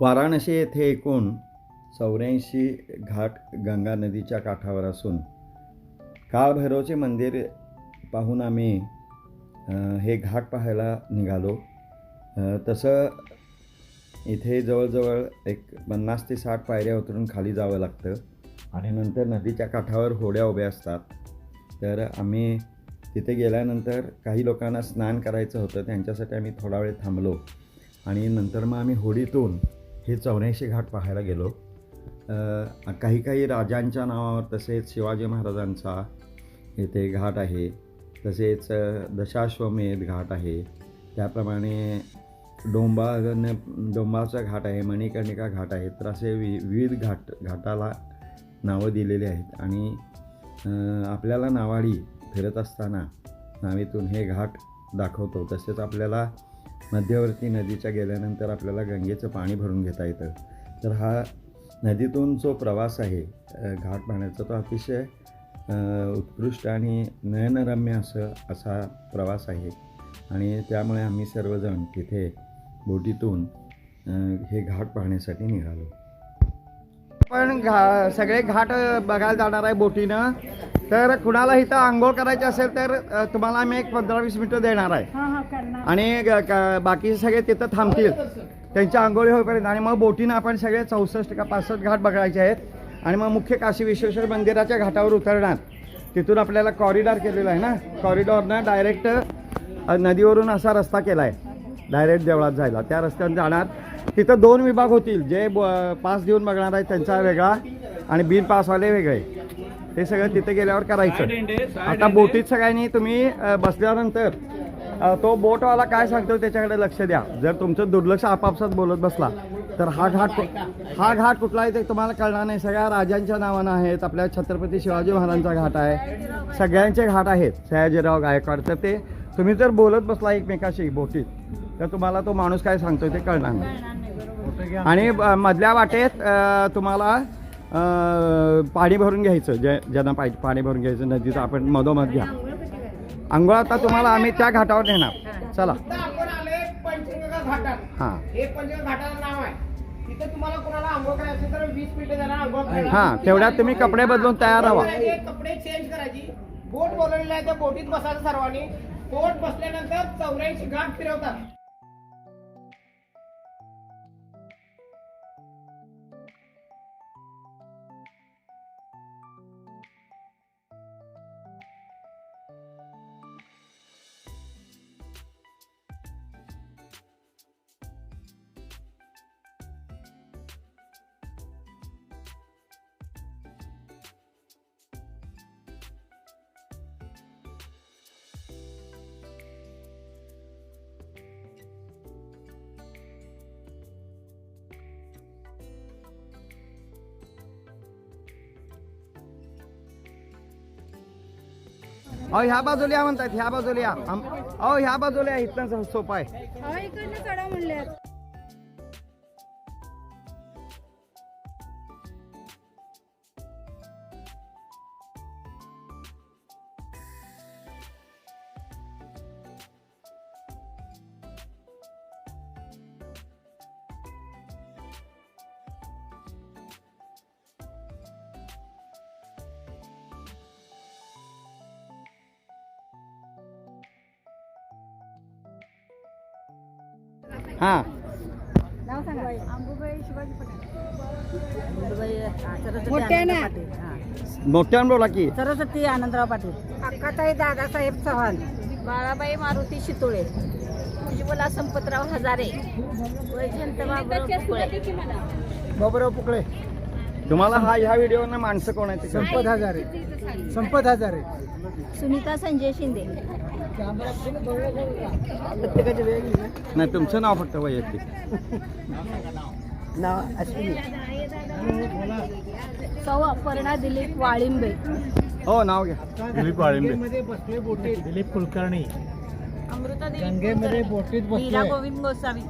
वाराणसी येथे एकूण चौऱ्याऐंशी घाट गंगा नदीच्या काठावर असून काळभैरवचे मंदिर पाहून आम्ही हे घाट पाहायला निघालो. तसं इथे जवळजवळ एक पन्नास ते साठ पायऱ्या उतरून खाली जावं लागतं आणि नंतर नदीच्या काठावर होड्या उभ्या असतात. तर आम्ही तिथे गेल्यानंतर काही लोकांना स्नान करायचं होतं त्यांच्यासाठी आम्ही थोडा वेळ थांबलो आणि नंतर मग आम्ही होडीतून हे चौऱ्याऐंशी घाट पाहायला गेलो. काही काही राजांच्या नावावर तसेच शिवाजी महाराजांचा येथे घाट आहे. तसेच दशाश्वमेध घाट आहे. त्याप्रमाणे डोंबा डोंबाचा घाट आहे मणिकर्णिका घाट आहे. तर असे वि विविध घाट घाटाला नावं दिलेली आहेत. आणि आपल्याला नावाडी फिरत असताना नावेतून हे घाट दाखवतो. तसेच आपल्याला मध्यवर्ती नदीच्या गेल्यानंतर आपल्याला गंगेचं पाणी भरून घेता येतं. तर हा नदीतून जो प्रवास आहे घाट पाहण्याचा तो अतिशय उत्कृष्ट आणि नयनरम्य असं असा प्रवास आहे. आणि त्यामुळे आम्ही सर्वजण तिथे बोटीतून हे घाट पाहण्यासाठी निघालो. आपण घा सगळे घाट बघायला जाणार आहे बोटीनं. तर कुणाला इथं आंघोळ करायची असेल तर तुम्हाला आम्ही एक पंधरा वीस मिनटं देणार आहे. आणि ग- क- बाकी सगळे तिथं थांबतील. त्यांच्या आंघोळी होईपर्यंत. आणि मग बोटीनं आपण सगळे चौसष्ट का पासष्ट घाट बघायचे आहेत. आणि मग मुख्य काशी विश्वेश्वर मंदिराच्या घाटावर उतरणार. तिथून आपल्याला कॉरिडॉर केलेला आहे ना? कॉरिडॉरनं डायरेक्ट नदीवरून असा रस्ता केला आहे डायरेक्ट देवळात जायला. त्या रस्त्याने जाणार. तिथं दोन विभाग होतील. जे ब- पास देऊन बघणार आहेत त्यांचा वेगळा आणि बिन पासवाले वेगळे. हे सगळं तिथे गेल्यावर करायचं. आता बोटीत सगळ्यांनी तुम्ही बसल्यानंतर तो बोटवाला काय सांगतो त्याच्याकडे लक्ष द्या. जर तुमचं दुर्लक्ष आपापसात बोलत बसला तर हा घाट हा घाट कुठला आहे ते तुम्हाला कळणार नाही. सगळ्या राजांच्या नावानं आहेत आपल्या छत्रपती शिवाजी महाराजांचा घाट आहे. सगळ्यांचे घाट आहेत. सयाजीराव गायकवाड. तर ते तुम्ही जर बोलत बसला एकमेकाशी बोटीत तर तुम्हाला तो माणूस काय सांगतोय ते कळणार नाही. आणि मधल्या वाटेत तुम्हाला पाणी भरून घ्यायचं. जे ज्यांना पाहिजे पाणी भरून घ्यायचं नदीचं आपण मधोमध घ्या. आंघोळ आता तुम्हाला आम्ही त्या घाटावर नेणार. चला. आपण आले पंचगंगा घाटात हां. हे पंचगंगा घाटाचं नाव आहे तिथे तुम्हाला कोणाला आंघोळ करायची तर वीस मिनिटं जरा आंघोळ हां तेवढ्यात तुम्ही कपडे बदलून तयार राहा. कपडे चेंज करायची बोट बोलवलेला आहे त्या बोटीत बसायचं सर्वांनी. बोट बसल्यानंतर चौऱ्याऐंशी घाट फिरवतात. अहो ह्या बाजूला या म्हणतात ह्या बाजूला या. आम- अहो ह्या बाजूला या इथनं सोपा आहे. अहो इकडनं चढा हां. नाव सांगा. अंबुबाई शिवाजी मोठ्यानं. मोठ्यानं बोला की? सरस्वती आनंदराव पाटील. अक्काताई दादासाहेब चव्हाण. बाळाबाई मारुती शितोळे. उज्ज्वला संपतराव हजारे. वैजयंत बाबुराव पुकळे. तुम्हाला हा ह्या व्हिडिओनं माणसं कोण आहेत ते. संपत हजारे. संपत हजारे. सुनीता संजय शिंदे. प्रत्येकाचे वेगळे नाही. तुमचं नाव फक्त वैयक्तिक. नाव अश्विनी. सौ अपर्णा दिलीप वाळिंबे. हो नाव घ्या. दिलीप वाळिंबे. दिलीप कुलकर्णी. अमृता गंगेमध्ये बोटीत मीरा गोविंद गोसावी.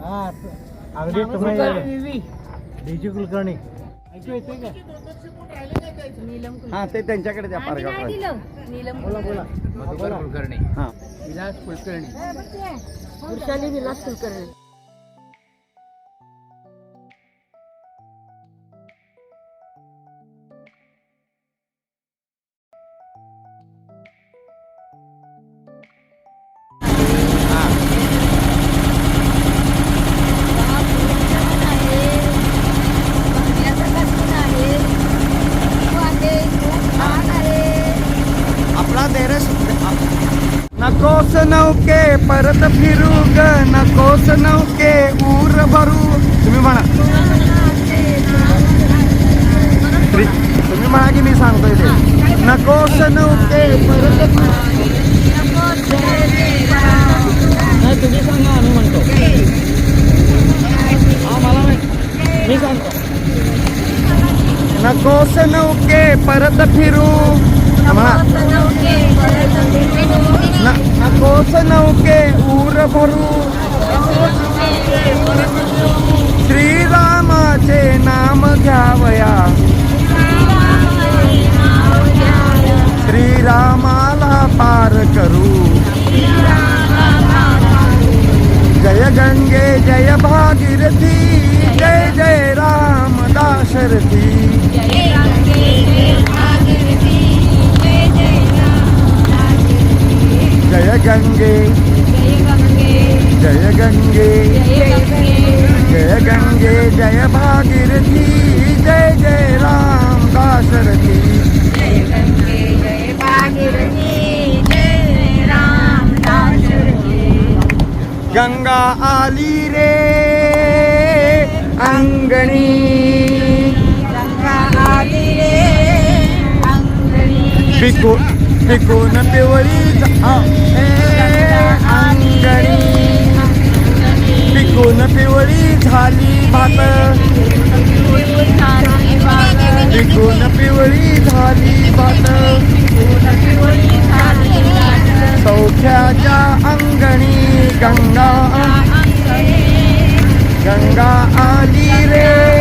हा अगदी तुम्ही डीजी कुलकर्णी. ऐकू येते का नीलम हां ते त्यांच्याकडे द्या आम्ही नाही पारगाव दिलं. नीलम बोला बोला. हां. विलास कुलकर्णी. वृषाली विलास कुलकर्णी. नौके परत फिरू ग. नकोस नौके ऊर भरू. तुम्ही म्हणा. तुम्ही म्हणा की मी सांगतोय ते. नकोस नौके परत तुम्ही सांगा आम्ही म्हणतो. हा मला मी सांगतो. नकोस नौके परत फिरू. म्हणा ऊर भरू श्रीरामाचे नाम घ्यावया श्रीरामाला पार करू जय गंगे जय भागीरथी जय जय राम दाशरथी जय गंगे जय गंगे जय गंगे जय भागीरथी जय जय राम दाशरथी गंगा आली रे अंगणी पिकू पिकून पिवळी अंगणी. पिकून पिवळी झाली भात? पिकून पिवळी झाली भात? सौख्याच्या अंगणी गंगा. गंगा आली रे.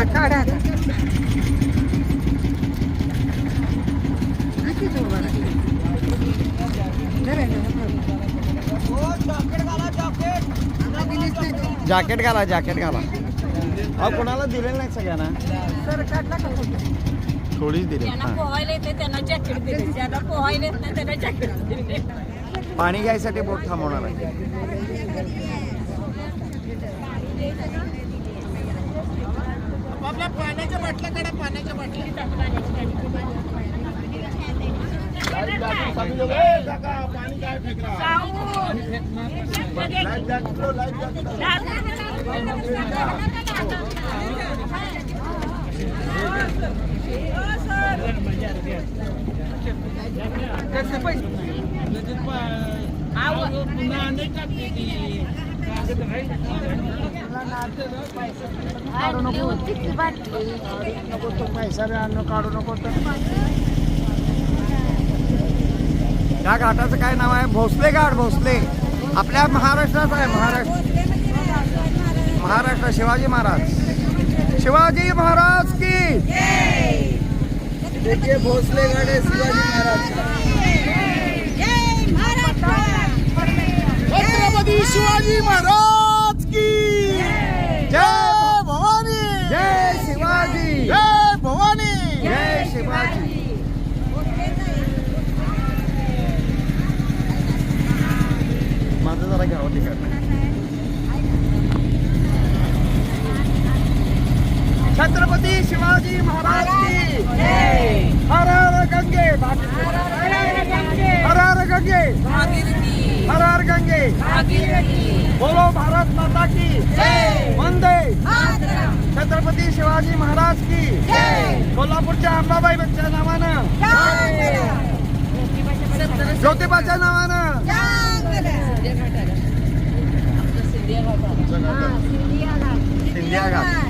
हा काढा जॅकेट घाला जॅकेट घाला. अहो कोणाला दिलेलं नाही सगळ्यांना. थोडीच दिली. पोहायला येते त्यांना जॅकेट दिले. ज्यांना पोहायला येत नाही त्यांना जॅकेट दिले. पाणी घ्यायसाठी बोट थांबवणार आहे. आपल्या पाण्याच्या बाटल्या काढा पाण्याच्या बाटल्या. पाणी काय फेकला पैसा बी आणू काढू नको तर या घाटाचं काय नाव आहे? भोसले घाट भोसले. आपल्या महाराष्ट्रात आहे महाराष्ट्र. महाराष्ट्र शिवाजी महाराज. शिवाजी महाराज की देखिए भोसले घाट है शिवाजी महाराज. शिवाजी महाराज की. जय भवानी. जय शिवाजी. जय भवानी. जय शिवाजी. माझं जरा घ्यावं तिकडनं छत्रपती शिवाजी महाराज की. हर हर गंगे हर हर गंगे हर हर गंगे बोलो भारत माता की। वंदे। छत्रपती शिवाजी महाराज की। कोल्हापूरच्या अंबाबाई बच्च्या नावानं। ज्योतिबाच्या नावानं। सिंधिया घाट.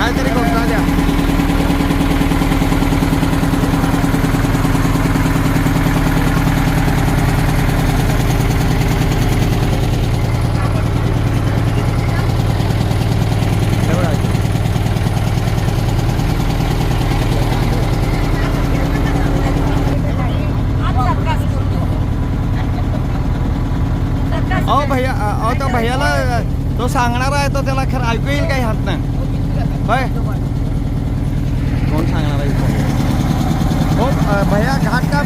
काहीतरी घोषणा द्या अहो भैया अहो त्या भैयाला तो सांगणार आहे तर त्याला खरं ऐकू येईल काही हात नाही. होय? कोण सांगणार आहे? हो, भैया घाट का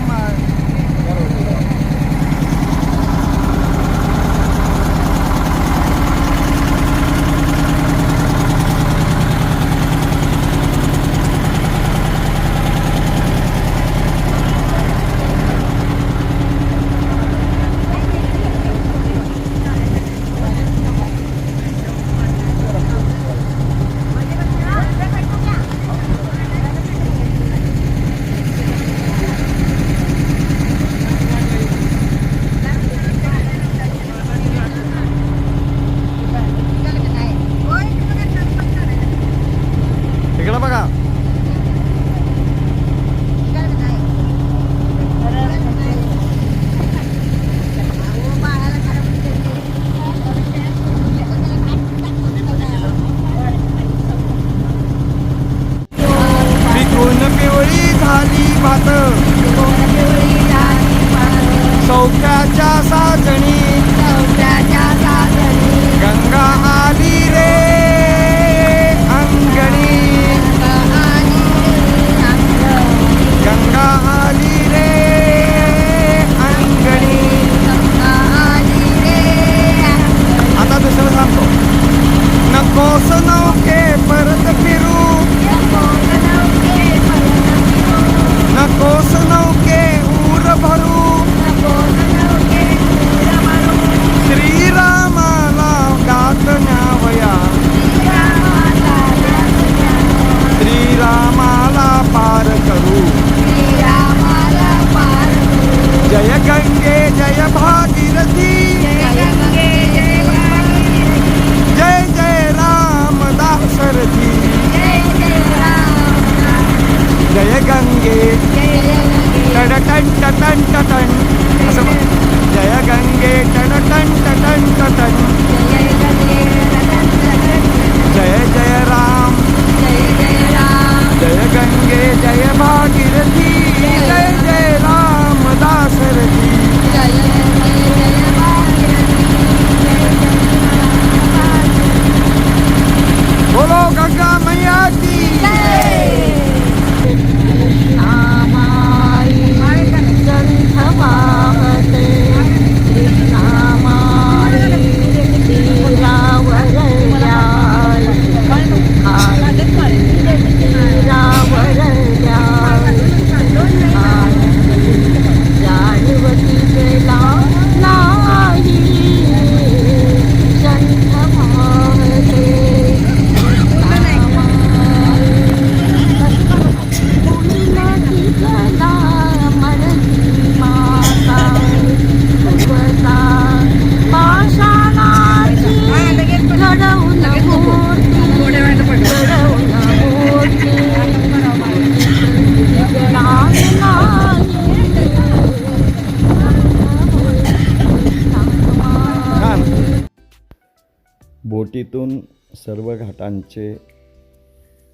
घाटांचे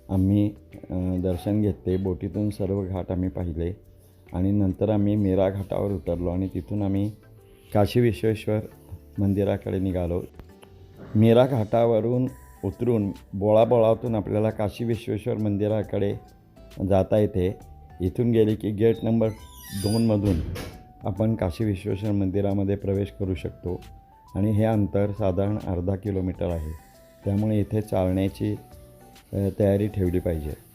आम्ही दर्शन घेतले. बोटीतून सर्व घाट आम्ही पाहिले. आणि नंतर आम्ही मेरा घाटावर उतरलो आणि तिथून आम्ही काशी विश्वेश्वर मंदिराकडे निघालो. मेरा घाटावरून उतरून बोळाबोळातून आपल्याला काशी विश्वेश्वर मंदिराकडे जाता येते. इथून गेले की गेट नंबर दोनमधून आपण काशी विश्वेश्वर मंदिरामध्ये प्रवेश करू शकतो. आणि हे अंतर साधारण अर्धा किलोमीटर आहे. त्यामुळे इथे चालण्याची तयारी ठेवली पाहिजे.